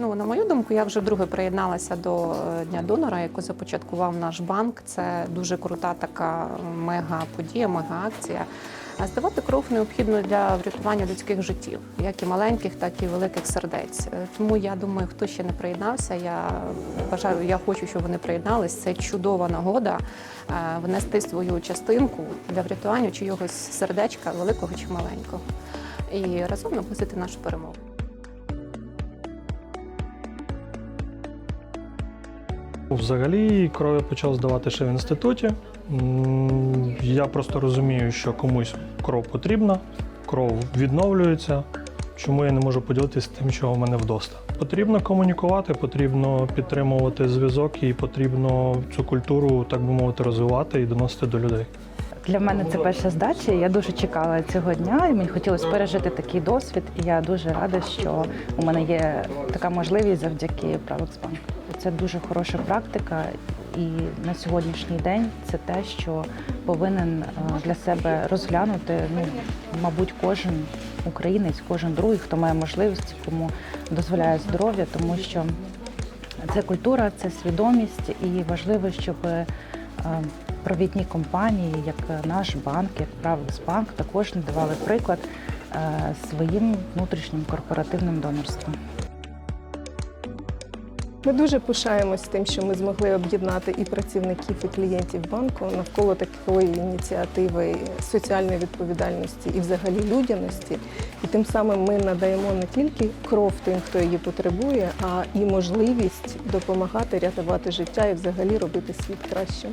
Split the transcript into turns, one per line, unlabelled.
Ну, на мою думку, я вже вдруге приєдналася до е, Дня донора, яку започаткував наш банк. Це дуже крута така мега подія, мега акція. А здавати кров необхідно для врятування людських життів, як і маленьких, так і великих сердець. Е, Тому я думаю, хто ще не приєднався, я бажаю, я хочу, щоб вони приєднались. Це чудова нагода е, внести свою частинку для врятування чийогось сердечка, великого чи маленького, і разом наблизити нашу перемогу.
Взагалі кров почав здавати ще в інституті. Я просто розумію, що комусь кров потрібна, кров відновлюється. Чому я не можу поділитися тим, що в мене вдоста? Потрібно комунікувати, потрібно підтримувати зв'язок і потрібно цю культуру, так би мовити, розвивати і доносити до людей.
Для мене це перша здача. Я дуже чекала цього дня, і мені хотілося пережити такий досвід. І я дуже рада, що у мене є така можливість завдяки Правексбанку. Це дуже хороша практика, і на сьогоднішній день це те, що повинен е, для себе розглянути. Ну, мабуть, кожен українець, кожен другий, хто має можливість, кому дозволяє здоров'я, тому що це культура, це свідомість, і важливо, щоб е, провідні компанії, як наш банк, як Правексбанк, також надавали приклад е, своїм внутрішнім корпоративним донорством.
Ми дуже пишаємось тим, що ми змогли об'єднати і працівників, і клієнтів банку навколо такої ініціативи соціальної відповідальності і взагалі людяності. І тим самим ми надаємо не тільки кров тим, хто її потребує, а і можливість допомагати рятувати життя і взагалі робити світ кращим.